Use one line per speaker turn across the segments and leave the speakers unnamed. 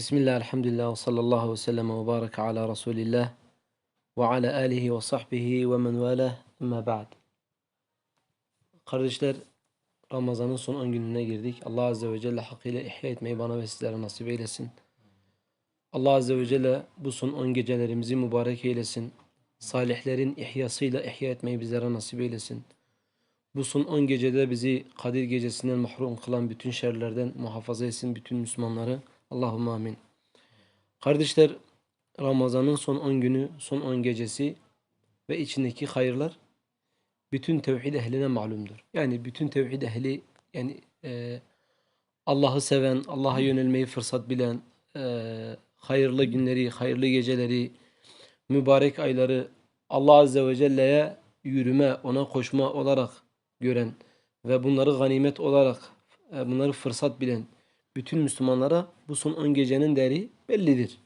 Bismillah, elhamdülillah, sallallahu ve sellem ve baraka ala Resulillah ve ala alihi ve sahbihi ve men valah, amma ba'd. Kardeşler, Ramazan'ın son 10 gününe girdik. Allah Azze ve Celle hakkıyla ihya etmeyi bana ve sizlere nasip eylesin. Allah Azze ve Celle bu son 10 gecelerimizi mübarek eylesin. Salihlerin ihyasıyla ihya etmeyi bizlere nasip eylesin. Bu son 10 gecede bizi Kadir gecesinden mahrum kılan bütün şerlerden muhafaza etsin bütün Müslümanları. Allahümme amin. Kardeşler Ramazan'ın son 10 günü, son 10 gecesi ve içindeki hayırlar bütün tevhid ehline malumdur. Yani bütün tevhid ehli yani e, Allah'ı seven, Allah'a yönelmeyi fırsat bilen, e, hayırlı günleri, hayırlı geceleri, mübarek ayları Allah Azze ve Celle'ye yürüme, ona koşma olarak gören ve bunları ganimet olarak e, bunları fırsat bilen bütün Müslümanlara bu son 10 gecenin değeri bellidir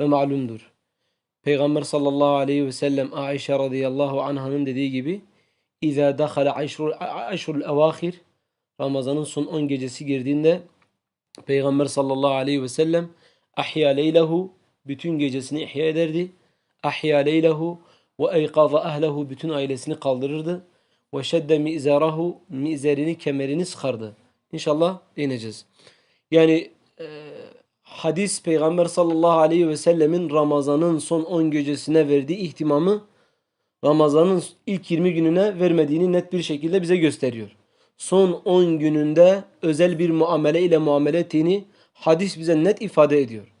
ve malumdur. Peygamber sallallahu aleyhi ve sellem Aişe radıyallahu anh'ın dediği gibi İzâ dakhala aşrul, evâhir Ramazan'ın son 10 gecesi girdiğinde Peygamber sallallahu aleyhi ve sellem ahya leylehu bütün gecesini ihya ederdi. Ahya leylehu ve eykaza ehlehu bütün ailesini kaldırırdı. Ve şedde mi'zarahu mi'zerini kemerini sıkardı. İnşallah değineceğiz. Yani e, hadis Peygamber sallallahu aleyhi ve sellemin Ramazan'ın son 10 gecesine verdiği ihtimamı Ramazan'ın ilk 20 gününe vermediğini net bir şekilde bize gösteriyor. Son 10 gününde özel bir muamele ile muamele ettiğini hadis bize net ifade ediyor.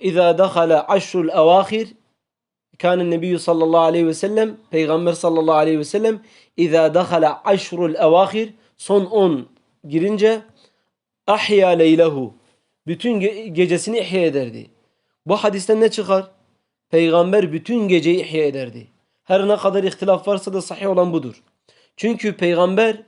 İza dakhala aşrul evahir Kâne Nebiyyü sallallahu aleyhi ve sellem Peygamber sallallahu aleyhi ve sellem İza dakhala aşrul evahir son 10 girince ahya leylehu bütün ge- gecesini ihya ederdi. Bu hadisten ne çıkar? Peygamber bütün geceyi ihya ederdi. Her ne kadar ihtilaf varsa da sahih olan budur. Çünkü peygamber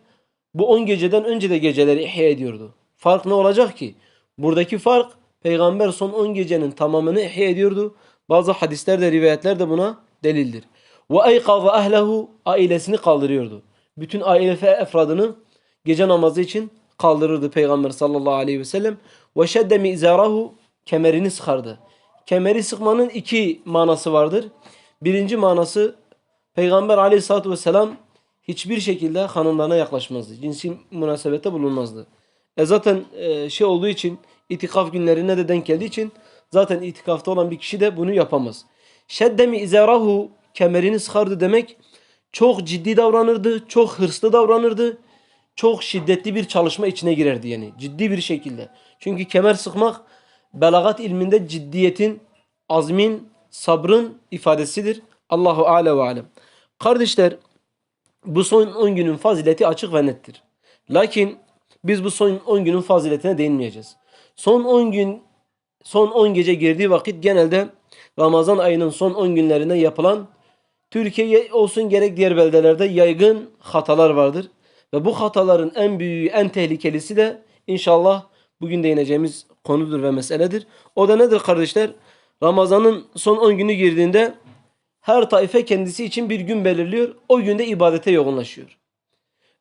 bu 10 geceden önce de geceleri ihya ediyordu. Fark ne olacak ki? Buradaki fark peygamber son 10 gecenin tamamını ihya ediyordu. Bazı hadislerde rivayetler de buna delildir. Ve eykaza ehlehu ailesini kaldırıyordu. Bütün aile efradını gece namazı için kaldırırdı Peygamber sallallahu aleyhi ve sellem. Ve şedde mizarahu kemerini sıkardı. Kemeri sıkmanın iki manası vardır. Birinci manası Peygamber aleyhissalatü vesselam hiçbir şekilde hanımlarına yaklaşmazdı. Cinsi münasebette bulunmazdı. E zaten e, şey olduğu için itikaf günlerine de denk geldiği için zaten itikafta olan bir kişi de bunu yapamaz. Şedde mi izarahu kemerini sıkardı demek çok ciddi davranırdı, çok hırslı davranırdı çok şiddetli bir çalışma içine girerdi yani. Ciddi bir şekilde. Çünkü kemer sıkmak belagat ilminde ciddiyetin, azmin, sabrın ifadesidir. Allahu Alem ve Alem. Kardeşler bu son 10 günün fazileti açık ve nettir. Lakin biz bu son 10 günün faziletine değinmeyeceğiz. Son 10 gün son 10 gece girdiği vakit genelde Ramazan ayının son 10 günlerinde yapılan Türkiye olsun gerek diğer beldelerde yaygın hatalar vardır. Ve bu hataların en büyüğü, en tehlikelisi de inşallah bugün değineceğimiz konudur ve meseledir. O da nedir kardeşler? Ramazanın son 10 günü girdiğinde her taife kendisi için bir gün belirliyor. O günde ibadete yoğunlaşıyor.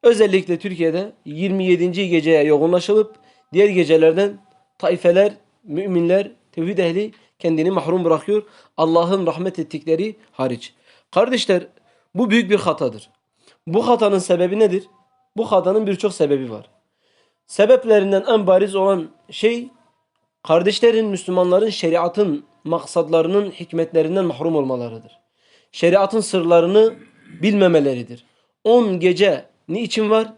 Özellikle Türkiye'de 27. geceye yoğunlaşılıp diğer gecelerden taifeler, müminler, tevhid ehli kendini mahrum bırakıyor. Allah'ın rahmet ettikleri hariç. Kardeşler bu büyük bir hatadır. Bu hatanın sebebi nedir? Bu hatanın birçok sebebi var. Sebeplerinden en bariz olan şey kardeşlerin, Müslümanların şeriatın maksatlarının, hikmetlerinden mahrum olmalarıdır. Şeriatın sırlarını bilmemeleridir. 10 gece niçin var?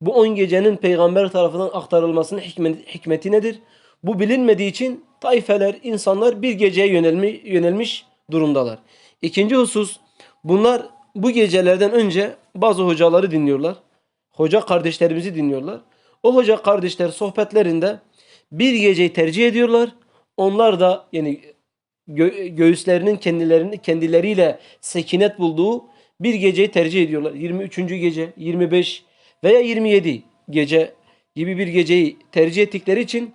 Bu 10 gecenin peygamber tarafından aktarılmasının hikmeti nedir? Bu bilinmediği için taifeler, insanlar bir geceye yönelmiş, yönelmiş durumdalar. İkinci husus, bunlar bu gecelerden önce bazı hocaları dinliyorlar hoca kardeşlerimizi dinliyorlar. O hoca kardeşler sohbetlerinde bir geceyi tercih ediyorlar. Onlar da yani gö göğüslerinin kendilerini kendileriyle sekinet bulduğu bir geceyi tercih ediyorlar. 23. gece, 25 veya 27 gece gibi bir geceyi tercih ettikleri için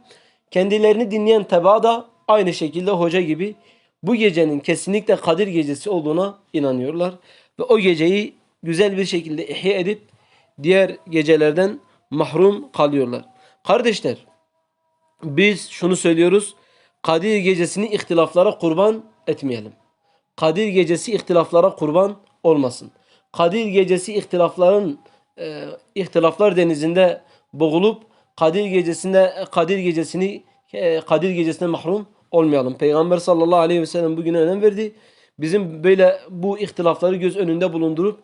kendilerini dinleyen teba da aynı şekilde hoca gibi bu gecenin kesinlikle Kadir gecesi olduğuna inanıyorlar. Ve o geceyi güzel bir şekilde ihya edip diğer gecelerden mahrum kalıyorlar. Kardeşler biz şunu söylüyoruz. Kadir gecesini ihtilaflara kurban etmeyelim. Kadir gecesi ihtilaflara kurban olmasın. Kadir gecesi ihtilafların e, ihtilaflar denizinde boğulup Kadir gecesinde Kadir gecesini e, Kadir gecesine mahrum olmayalım. Peygamber sallallahu aleyhi ve sellem bugüne önem verdi. Bizim böyle bu ihtilafları göz önünde bulundurup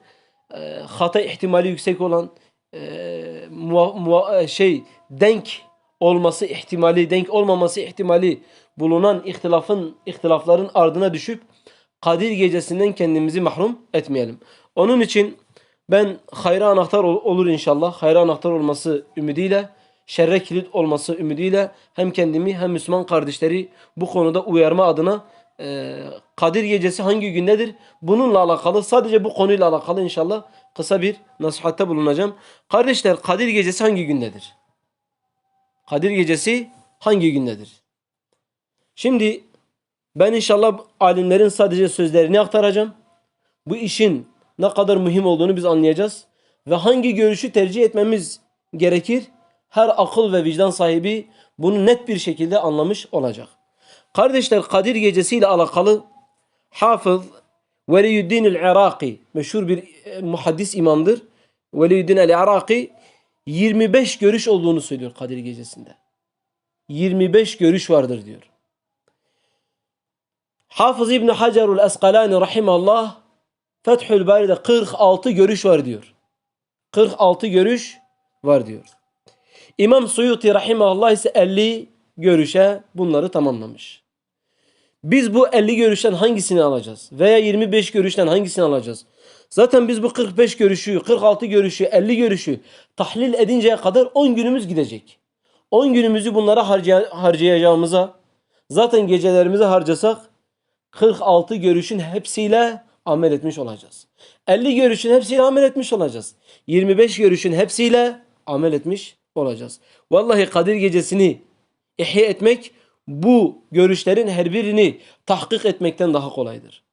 e, hata ihtimali yüksek olan e, muha- muha- e, şey denk olması ihtimali, denk olmaması ihtimali bulunan ihtilafın ihtilafların ardına düşüp Kadir gecesinden kendimizi mahrum etmeyelim. Onun için ben hayra anahtar ol- olur inşallah. Hayra anahtar olması ümidiyle, şerre kilit olması ümidiyle hem kendimi hem Müslüman kardeşleri bu konuda uyarma adına e, Kadir gecesi hangi gündedir? Bununla alakalı sadece bu konuyla alakalı inşallah kısa bir nasihatte bulunacağım. Kardeşler Kadir gecesi hangi gündedir? Kadir gecesi hangi gündedir? Şimdi ben inşallah alimlerin sadece sözlerini aktaracağım. Bu işin ne kadar mühim olduğunu biz anlayacağız. Ve hangi görüşü tercih etmemiz gerekir? Her akıl ve vicdan sahibi bunu net bir şekilde anlamış olacak. Kardeşler Kadir Gecesi ile alakalı Hafız Veliyüddin el-Iraki meşhur bir e, muhaddis imamdır. Veliyüddin el-Iraki 25 görüş olduğunu söylüyor Kadir Gecesi'nde. 25 görüş vardır diyor. Hafız İbni Hacerul Eskalani rahimallah Fethül Bari'de 46 görüş var diyor. 46 görüş var diyor. İmam Suyuti rahimallah ise 50 görüşe bunları tamamlamış. Biz bu 50 görüşten hangisini alacağız? Veya 25 görüşten hangisini alacağız? Zaten biz bu 45 görüşü, 46 görüşü, 50 görüşü tahlil edinceye kadar 10 günümüz gidecek. 10 günümüzü bunlara harcay- harcayacağımıza zaten gecelerimizi harcasak 46 görüşün hepsiyle amel etmiş olacağız. 50 görüşün hepsiyle amel etmiş olacağız. 25 görüşün hepsiyle amel etmiş olacağız. Vallahi Kadir gecesini ihya etmek bu görüşlerin her birini tahkik etmekten daha kolaydır.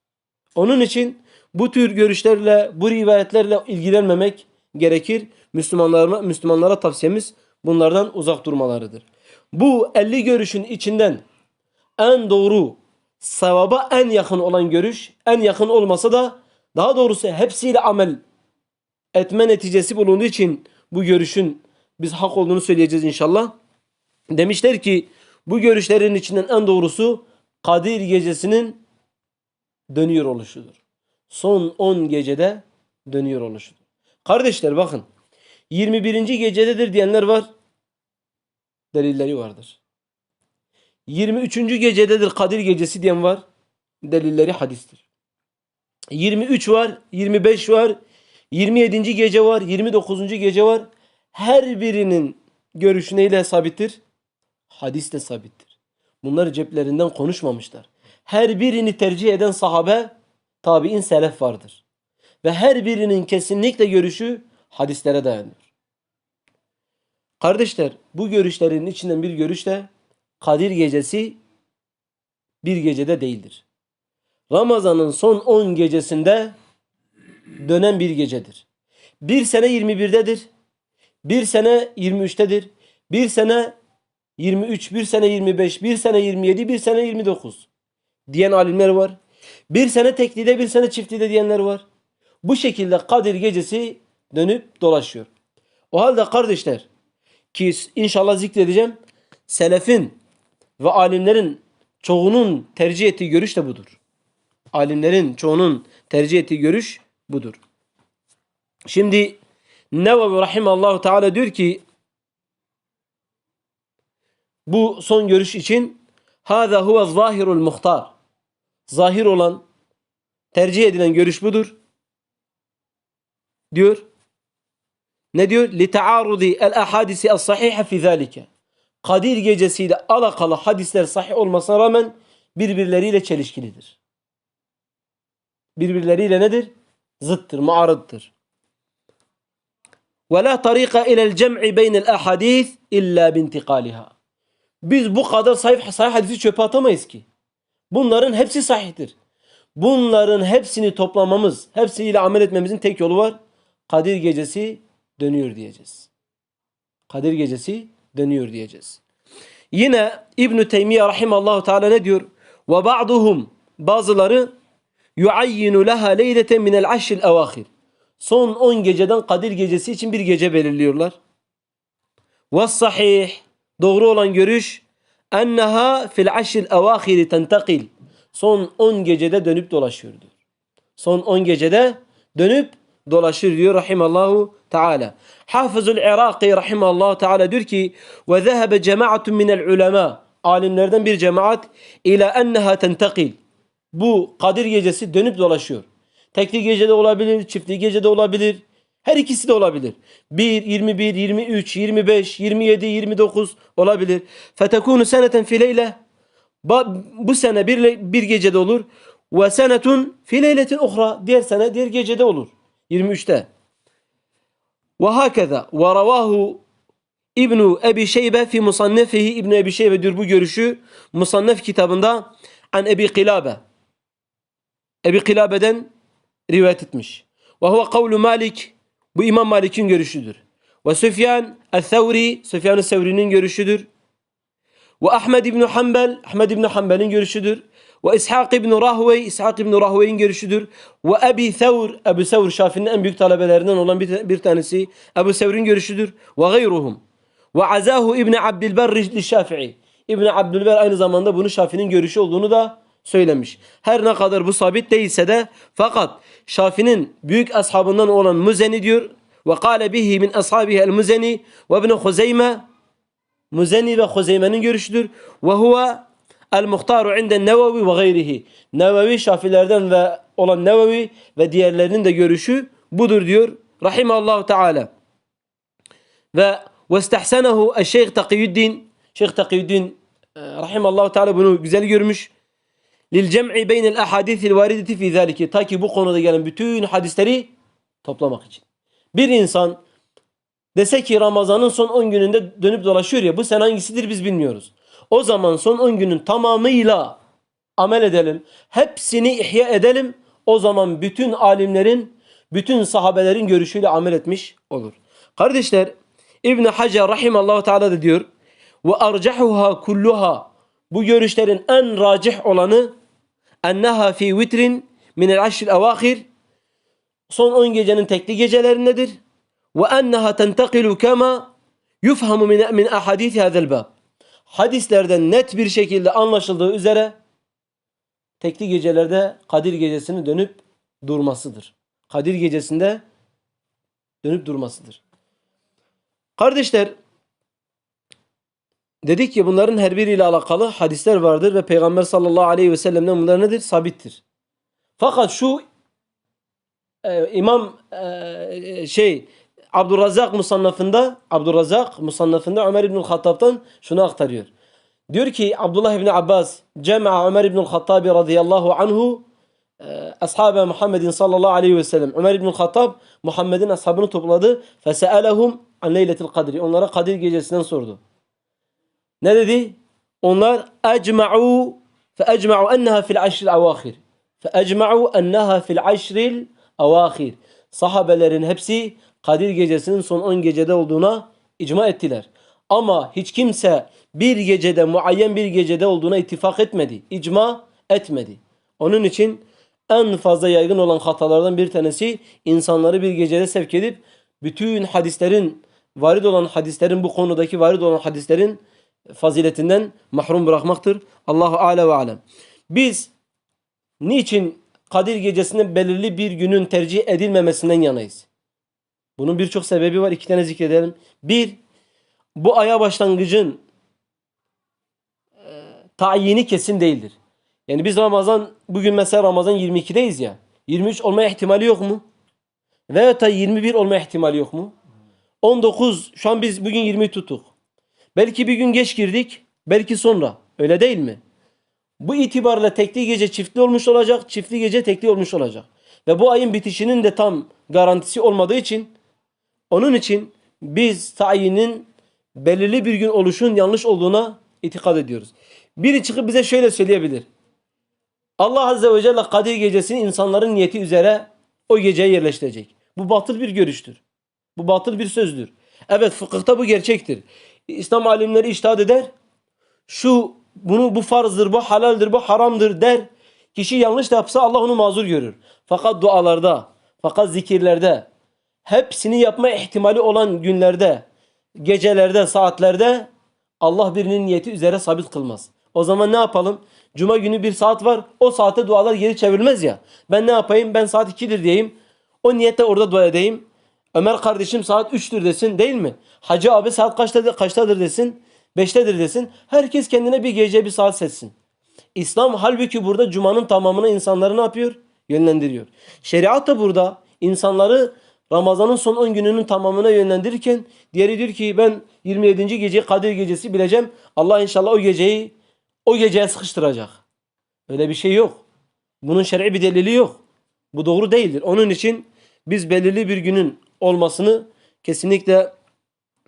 Onun için bu tür görüşlerle, bu rivayetlerle ilgilenmemek gerekir. Müslümanlara, Müslümanlara tavsiyemiz bunlardan uzak durmalarıdır. Bu 50 görüşün içinden en doğru, sevaba en yakın olan görüş, en yakın olmasa da daha doğrusu hepsiyle amel etme neticesi bulunduğu için bu görüşün biz hak olduğunu söyleyeceğiz inşallah. Demişler ki bu görüşlerin içinden en doğrusu Kadir gecesinin dönüyor oluşudur. Son 10 gecede dönüyor oluşudur. Kardeşler bakın 21. gecededir diyenler var. Delilleri vardır. 23. gecededir Kadir gecesi diyen var. Delilleri hadistir. 23 var, 25 var, 27. gece var, 29. gece var. Her birinin görüşü neyle sabittir? Hadisle sabittir. Bunlar ceplerinden konuşmamışlar. Her birini tercih eden sahabe, tabi'in selef vardır. Ve her birinin kesinlikle görüşü hadislere dayanıyor. Kardeşler bu görüşlerin içinden bir görüş de Kadir gecesi bir gecede değildir. Ramazan'ın son 10 gecesinde dönen bir gecedir. Bir sene 21'dedir. Bir sene 23'tedir. Bir sene 23, bir sene 25, bir sene 27, bir sene 29 diyen alimler var. Bir sene teklide, bir sene çiftide diyenler var. Bu şekilde Kadir gecesi dönüp dolaşıyor. O halde kardeşler ki inşallah zikredeceğim. Selefin ve alimlerin çoğunun tercih ettiği görüş de budur. Alimlerin çoğunun tercih ettiği görüş budur. Şimdi Nevevi Rahimallahu Teala diyor ki bu son görüş için Hâzâ huve zâhirul muhtar. Zahir olan, tercih edilen görüş budur. Diyor. Ne diyor? لِتَعَارُضِ الْاَحَادِسِ الصَّحِيحَ فِي ذَٰلِكَ Kadir gecesiyle alakalı hadisler sahih olmasına rağmen birbirleriyle çelişkilidir. Birbirleriyle nedir? Zıttır, muarıttır. وَلَا طَرِيقَ اِلَى الْجَمْعِ بَيْنَ الْاَحَادِيثِ اِلَّا بِانْتِقَالِهَا biz bu kadar sahih, sahih hadisi çöpe atamayız ki. Bunların hepsi sahihtir. Bunların hepsini toplamamız, hepsiyle amel etmemizin tek yolu var. Kadir gecesi dönüyor diyeceğiz. Kadir gecesi dönüyor diyeceğiz. Yine İbn Teymiye rahimallahu teala ne diyor? Ve ba'duhum bazıları yuayyinu leha leyleten minel aşril evahir. Son 10 geceden Kadir gecesi için bir gece belirliyorlar. Ve sahih doğru olan görüş enneha fil aşril evahiri tentakil. Son 10 gecede dönüp dolaşıyor diyor. Son 10 gecede dönüp dolaşır diyor rahimallahu teala. Hafızul Iraki rahimallahu teala diyor ki ve zehebe cemaatun minel ulema alimlerden bir cemaat ila enneha tentakil. Bu Kadir gecesi dönüp dolaşıyor. Tekli gecede olabilir, çiftli gecede olabilir. Her ikisi de olabilir. 1, 21, 23, 25, 27, 29 olabilir. Fetekunu seneten fileyle. Bu sene bir, bir gecede olur. Ve senetun fileyletin uhra. Diğer sene diğer gecede olur. 23'te. Ve hakeza ve ravahu İbnu Ebi Şeybe fi musannefihi İbnu Ebi Şeybe diyor bu görüşü musannef kitabında an Ebi Kilabe. Ebi Kilabe'den rivayet etmiş. Ve huve kavlu Malik bu İmam Malik'in görüşüdür. Ve Süfyan el-Thevri Süfyan el-Thevri'nin görüşüdür. Ve Ahmed İbn Hanbel Ahmed İbn Hanbel'in görüşüdür. Ve İshak İbn Rahvey İshak İbn Rahvey'in görüşüdür. Ve Ebi Thevr Ebu Thevr Şafii'nin en büyük talebelerinden olan bir, bir tanesi Ebu Thevr'in görüşüdür. Ve gayruhum. Ve azahu İbn Abdülber Şafii. İbn Abdülber aynı zamanda bunu Şafii'nin görüşü olduğunu da söylemiş. Her ne kadar bu sabit değilse de fakat Şafii'nin büyük ashabından olan Muzeni diyor ve kâle bihi min ashabihi el Muzeni ve ibn Huzeyme Muzeni ve Huzeyme'nin görüşüdür. Ve huve el muhtaru inden Nevevi ve gayrihi. Nevevi Şafilerden ve olan Nevevi ve diğerlerinin de görüşü budur diyor. Rahimallahu Teala. Ve vestehsenehu eşşeyh Takiyüddin Şeyh Takiyüddin rahimallahu Teala bunu güzel görmüş. Lil cem'i beynel ahadithil varideti fi zalike. Ta ki bu konuda gelen bütün hadisleri toplamak için. Bir insan dese ki Ramazan'ın son 10 gününde dönüp dolaşıyor ya bu sen hangisidir biz bilmiyoruz. O zaman son 10 günün tamamıyla amel edelim. Hepsini ihya edelim. O zaman bütün alimlerin, bütün sahabelerin görüşüyle amel etmiş olur. Kardeşler İbn Hacer rahimallahu teala da diyor ve arcahuha kulluha bu görüşlerin en racih olanı enneha fi vitrin min el aşril evahir son 10 gecenin tekli gecelerindedir ve enneha tentakilu kema yufhamu min, min ahadisi hazel bab hadislerden net bir şekilde anlaşıldığı üzere tekli gecelerde Kadir gecesini dönüp durmasıdır. Kadir gecesinde dönüp durmasıdır. Kardeşler dedik ki bunların her biriyle alakalı hadisler vardır ve Peygamber sallallahu aleyhi ve sellem'den bunlar nedir? Sabittir. Fakat şu e, İmam e, şey Abdurrazak musannafında Abdurrazak musannafında Ömer İbnül Hattab'tan şunu aktarıyor. Diyor ki Abdullah İbni Abbas cema'a Ömer İbnül Hattabi radıyallahu anhu e, ashabe Muhammedin sallallahu aleyhi ve sellem Ömer İbnül Hattab Muhammed'in ashabını topladı. Fese'elehum an leyletil kadri. Onlara Kadir gecesinden sordu. Ne dedi? Onlar ecma'u enneha fil aşril avahir. Fe ecma'u enneha fil aşril avahir. Sahabelerin hepsi Kadir gecesinin son 10 gecede olduğuna icma ettiler. Ama hiç kimse bir gecede, muayyen bir gecede olduğuna ittifak etmedi. İcma etmedi. Onun için en fazla yaygın olan hatalardan bir tanesi insanları bir gecede sevk edip bütün hadislerin, varid olan hadislerin bu konudaki varid olan hadislerin faziletinden mahrum bırakmaktır. Allahu Alem ve alem. Biz niçin Kadir gecesinde belirli bir günün tercih edilmemesinden yanayız? Bunun birçok sebebi var. İki tane zikredelim. Bir, bu aya başlangıcın e, tayini kesin değildir. Yani biz Ramazan, bugün mesela Ramazan 22'deyiz ya. 23 olma ihtimali yok mu? Veya da 21 olma ihtimali yok mu? 19, şu an biz bugün 20 tuttuk. Belki bir gün geç girdik, belki sonra. Öyle değil mi? Bu itibarla tekli gece çiftli olmuş olacak, çiftli gece tekli olmuş olacak. Ve bu ayın bitişinin de tam garantisi olmadığı için onun için biz tayinin belirli bir gün oluşun yanlış olduğuna itikad ediyoruz. Biri çıkıp bize şöyle söyleyebilir. Allah Azze ve Celle Kadir gecesini insanların niyeti üzere o geceye yerleştirecek. Bu batıl bir görüştür. Bu batıl bir sözdür. Evet fıkıhta bu gerçektir. İslam alimleri iştahat eder. şu bunu bu farzdır, bu halaldir, bu haramdır der. Kişi yanlış yapsa Allah onu mazur görür. Fakat dualarda, fakat zikirlerde, hepsini yapma ihtimali olan günlerde, gecelerde, saatlerde Allah birinin niyeti üzere sabit kılmaz. O zaman ne yapalım? Cuma günü bir saat var. O saate dualar geri çevrilmez ya. Ben ne yapayım? Ben saat 2'dir diyeyim. O niyette orada dua edeyim. Ömer kardeşim saat 3'tür desin değil mi? Hacı abi saat kaçtadır, kaçtadır desin. 5'tedir desin. Herkes kendine bir gece bir saat seçsin. İslam halbuki burada cumanın tamamına insanları ne yapıyor? Yönlendiriyor. Şeriat da burada insanları Ramazan'ın son 10 gününün tamamına yönlendirirken diğeri diyor ki ben 27. gece Kadir gecesi bileceğim. Allah inşallah o geceyi o geceye sıkıştıracak. Öyle bir şey yok. Bunun şer'i bir delili yok. Bu doğru değildir. Onun için biz belirli bir günün olmasını kesinlikle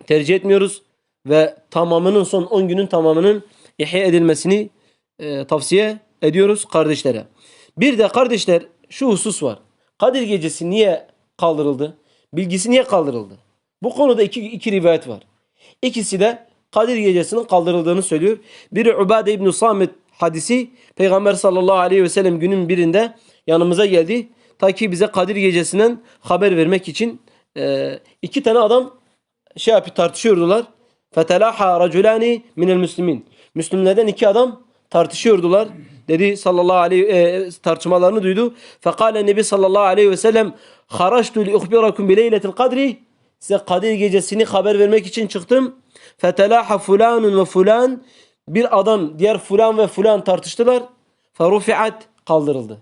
tercih etmiyoruz ve tamamının son 10 günün tamamının ihya edilmesini e, tavsiye ediyoruz kardeşlere. Bir de kardeşler şu husus var. Kadir gecesi niye kaldırıldı? Bilgisi niye kaldırıldı? Bu konuda iki, iki rivayet var. İkisi de Kadir gecesinin kaldırıldığını söylüyor. Biri Ubade İbn Samit hadisi Peygamber sallallahu aleyhi ve sellem günün birinde yanımıza geldi. Ta ki bize Kadir gecesinden haber vermek için e, iki tane adam şey yapıp tartışıyordular. Fetelaha raculani minel muslimin. Müslümanlardan iki adam tartışıyordular. Dedi sallallahu aleyhi e, tartışmalarını duydu. Fekale Nebi sallallahu aleyhi ve sellem haraçtu li uhbirakum bi leyletil kadri. Size Kadir gecesini haber vermek için çıktım. Fetelaha fulanun ve fulan. Bir adam diğer fulan ve fulan tartıştılar. Ferufiat kaldırıldı.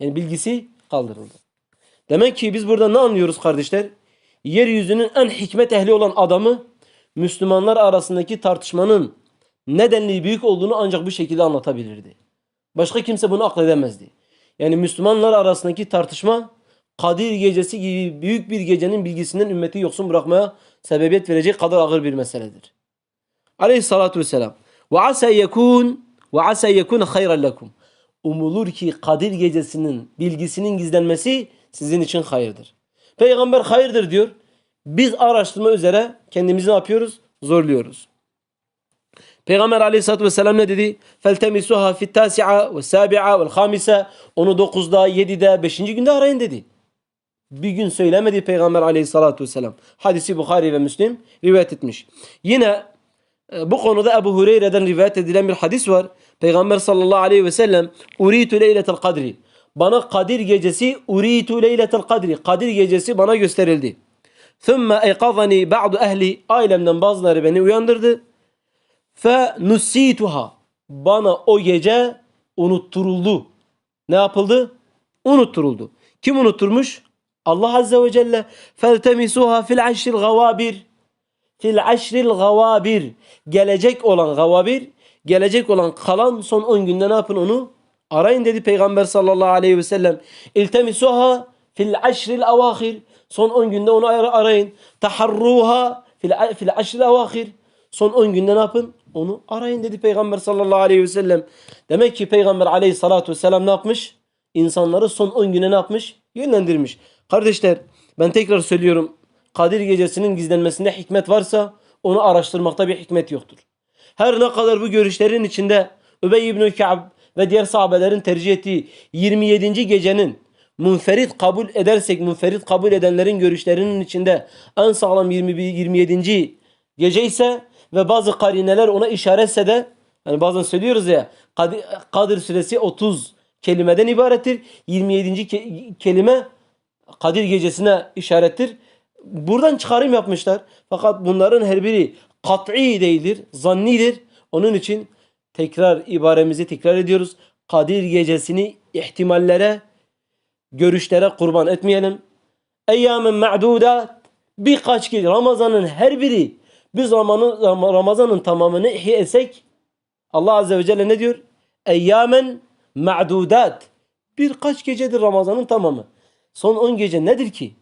Yani bilgisi kaldırıldı. Demek ki biz burada ne anlıyoruz kardeşler? Yeryüzünün en hikmet ehli olan adamı Müslümanlar arasındaki tartışmanın nedenli büyük olduğunu ancak bu şekilde anlatabilirdi. Başka kimse bunu akledemezdi. Yani Müslümanlar arasındaki tartışma Kadir gecesi gibi büyük bir gecenin bilgisinden ümmeti yoksun bırakmaya sebebiyet verecek kadar ağır bir meseledir. Aleyhissalatu vesselam. Ve asa yekun ve asa yekun hayran lekum. Umulur ki Kadir gecesinin bilgisinin gizlenmesi sizin için hayırdır. Peygamber hayırdır diyor. Biz araştırma üzere kendimizi ne yapıyoruz? Zorluyoruz. Peygamber aleyhissalatü vesselam ne dedi? فَالْتَمِسُهَا فِي التَّاسِعَ وَالسَّابِعَ وَالْخَامِسَ Onu 9'da, 7'de, 5. günde arayın dedi. Bir gün söylemedi Peygamber aleyhissalatü vesselam. Hadisi Bukhari ve Müslim rivayet etmiş. Yine e, bu konuda Ebu Hureyre'den rivayet edilen bir hadis var. Peygamber sallallahu aleyhi ve sellem Uritu leyletel kadri. bana Kadir gecesi uritu leyletel kadri. Kadir gecesi bana gösterildi. Thumma eyqazani ba'du ehli. Ailemden bazıları beni uyandırdı. Fe nusituha. Bana o gece unutturuldu. Ne yapıldı? Unutturuldu. Kim unutturmuş? Allah Azze ve Celle. Feltemisuha fil aşril gavabir. Fil aşril gavabir. Gelecek olan gavabir. Gelecek olan kalan son 10 günde ne yapın onu? Arayın dedi Peygamber sallallahu aleyhi ve sellem. İltemisuha fil aşril avahir. Son 10 günde onu arayın. Taharruha fil, aşril avahir. Son 10 günde ne yapın? Onu arayın dedi Peygamber sallallahu aleyhi ve sellem. Demek ki Peygamber aleyhissalatu vesselam ne yapmış? İnsanları son 10 güne ne yapmış? Yönlendirmiş. Kardeşler ben tekrar söylüyorum. Kadir gecesinin gizlenmesinde hikmet varsa onu araştırmakta bir hikmet yoktur. Her ne kadar bu görüşlerin içinde Übey ibn Ka'b ve diğer sahabelerin tercih ettiği 27. gecenin munferit kabul edersek munferit kabul edenlerin görüşlerinin içinde en sağlam 21, 27. gece ise ve bazı karineler ona işaretse de hani bazen söylüyoruz ya Kadir, Kadir suresi 30 kelimeden ibarettir. 27. Ke kelime Kadir gecesine işarettir. Buradan çıkarım yapmışlar. Fakat bunların her biri kat'i değildir, zannidir. Onun için tekrar ibaremizi tekrar ediyoruz. Kadir gecesini ihtimallere, görüşlere kurban etmeyelim. Eyyamen ma'dudat birkaç gece Ramazan'ın her biri biz Ramazan'ın tamamını ihya etsek Allah Azze ve Celle ne diyor? Eyyamen ma'dudat. Birkaç gecedir Ramazan'ın tamamı. Son 10 gece nedir ki?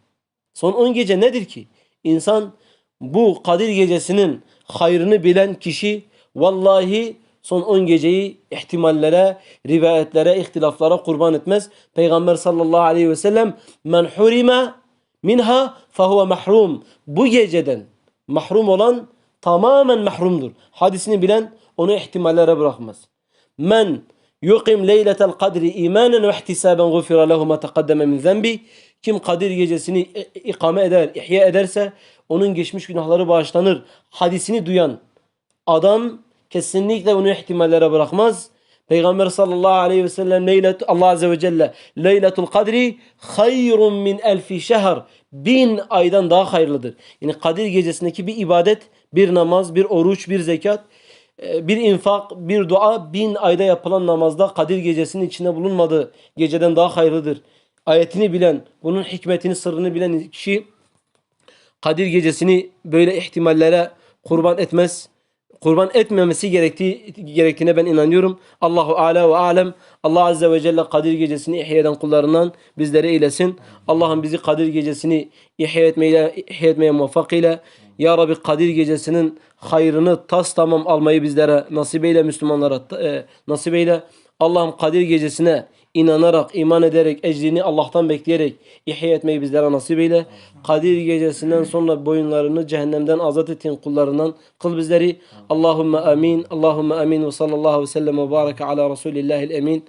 Son 10 gece nedir ki? İnsan bu Kadir gecesinin hayrını bilen kişi vallahi son 10 geceyi ihtimallere, rivayetlere, ihtilaflara kurban etmez. Peygamber sallallahu aleyhi ve sellem men hurime minha fehuve mahrum. Bu geceden mahrum olan tamamen mahrumdur. Hadisini bilen onu ihtimallere bırakmaz. Men yuqim leyletel kadri imanen ve ihtisaben gufira lehu ma taqaddeme min zenbi. Kim Kadir gecesini ikame eder, ihya ederse onun geçmiş günahları bağışlanır. Hadisini duyan adam kesinlikle onu ihtimallere bırakmaz. Peygamber sallallahu aleyhi ve sellem leylet Allah azze ve celle leyletul kadri hayrun min elfi şehr bin aydan daha hayırlıdır. Yani Kadir gecesindeki bir ibadet, bir namaz, bir oruç, bir zekat, e, bir infak, bir dua bin ayda yapılan namazda Kadir gecesinin içinde bulunmadığı geceden daha hayırlıdır. Ayetini bilen, bunun hikmetini, sırrını bilen kişi Kadir gecesini böyle ihtimallere kurban etmez. Kurban etmemesi gerektiği gerektiğine ben inanıyorum. Allahu Ala ve alem. Allah Azze ve Celle Kadir gecesini ihya eden kullarından bizlere eylesin. Allah'ım bizi Kadir gecesini ihya etmeye, ihya etmeye muvaffak eyle. Ya Rabbi Kadir gecesinin hayrını tas tamam almayı bizlere nasip eyle Müslümanlara e, nasip eyle. Allah'ım Kadir gecesine inanarak, iman ederek, ecrini Allah'tan bekleyerek ihya etmeyi bizlere nasip eyle. Kadir gecesinden sonra boyunlarını cehennemden azat ettiğin kullarından kıl bizleri. Allahümme amin. Allahümme amin ve sallallahu ve sellem ve baraka ala Resulillahil emin.